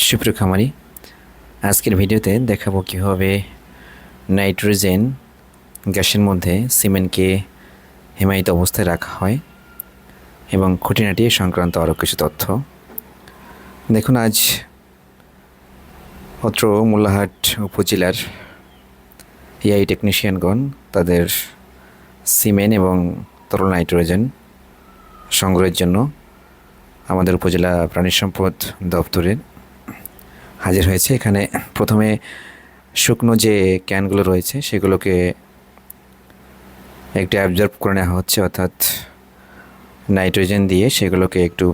সুপ্রিয় খামারি, আজকের ভিডিওতে দেখাবো কীভাবে নাইট্রোজেন গ্যাসের মধ্যে সিমেন্টকে হিমায়িত অবস্থায় রাখা হয় এবং খুঁটিনাটি সংক্রান্ত আরও কিছু তথ্য। দেখুন, আজ অত্র মোল্লাহাট উপজেলার এআই টেকনিশিয়ানগণ তাদের সিমেন্ট এবং তরল নাইট্রোজেন সংগ্রহের জন্য আমাদের উপজেলা প্রাণী সম্পদ দপ্তরের হাজির হয়েছে। এখানে প্রথমে শুকনো যে ক্যানগুলো রয়েছে, সেগুলোকে একটু অ্যাবজর্ব করে নেওয়া হচ্ছে, অর্থাৎ নাইট্রোজেন দিয়ে সেগুলোকে একটু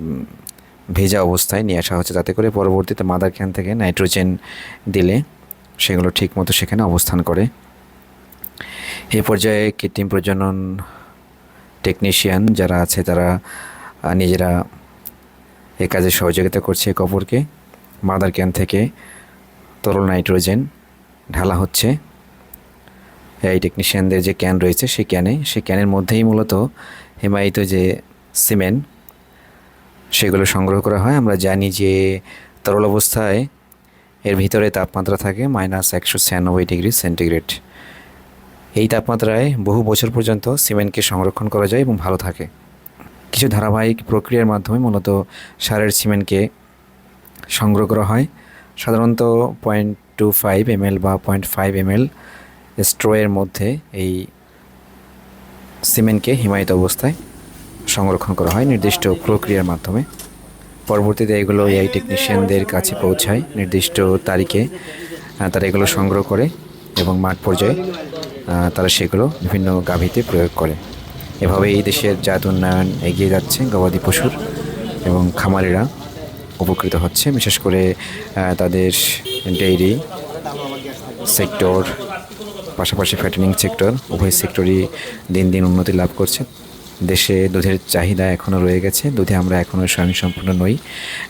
ভেজা অবস্থায় নিয়ে আসা হচ্ছে। যাতে করে পরবর্তীতে মাদার ক্যান থেকে নাইট্রোজেন দিলে সেগুলো ঠিকমতো সেখানে অবস্থান করে। এই পর্যায়ে কৃত্রিম প্রজনন টেকনিশিয়ান যারা আছে, তারা নিজেরা এ কাজে সহযোগিতা করছে একে অপরকে মাদার ক্যান থেকে তরল নাইট্রোজেন ঢালা হচ্ছে। এই টেকনিশিয়ানদের যে ক্যান রয়েছে, সেই ক্যানে, সেই ক্যানের মধ্যেই মূলত হিমায়িত যে সিমেন্ট, সেগুলো সংগ্রহ করা হয়। আমরা জানি যে তরল অবস্থায় এর ভিতরে তাপমাত্রা থাকে মাইনাস একশো ছিয়ানব্বই ডিগ্রি সেন্টিগ্রেড। এই তাপমাত্রায় বহু বছর পর্যন্ত সিমেন্টকে সংরক্ষণ করা যায় এবং ভালো থাকে। কিছু ধারাবাহিক প্রক্রিয়ার মাধ্যমে মূলত সারের সিমেন্টকে সংগ্রহ করা হয়। সাধারণত পয়েন্ট টু ফাইভ এমএল বা পয়েন্ট ফাইভ এমএল স্ট্রোয়ের মধ্যে এই সিমেন্টকে হিমায়িত অবস্থায় সংরক্ষণ করা হয় নির্দিষ্ট প্রক্রিয়ার মাধ্যমে। পরবর্তীতে এগুলো এআই টেকনিশিয়ানদের কাছে পৌঁছায়, নির্দিষ্ট তারিখে তারা এগুলো সংগ্রহ করে এবং মাঠ পর্যায়ে তারা সেগুলো বিভিন্ন গাভীতে প্রয়োগ করে। এভাবে এই দেশের জাত উন্নয়ন এগিয়ে যাচ্ছে গবাদি পশুর এবং খামারিরা। উপকৃত হচ্ছে, বিশেষ করে তাদের ডেইরি সেক্টর, পাশাপাশি ফ্যাটেনিং সেক্টর, উভয় সেক্টরই দিন দিন উন্নতি লাভ করছে। দেশে দুধের চাহিদা এখনও রয়ে গেছে, দুধে আমরা এখনও স্বয়ংসম্পূর্ণ নই।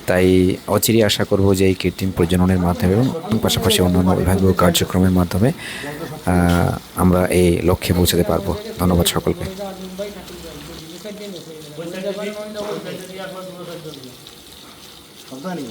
তাই অচিরই আশা করব যে এই কৃত্রিম প্রজননের মাধ্যমে এবং পাশাপাশি অন্যান্য বিভাগীয় কার্যক্রমের মাধ্যমে আমরা এই লক্ষ্যে পৌঁছাতে পারব। ধন্যবাদ সকলকে। শব্দ নেই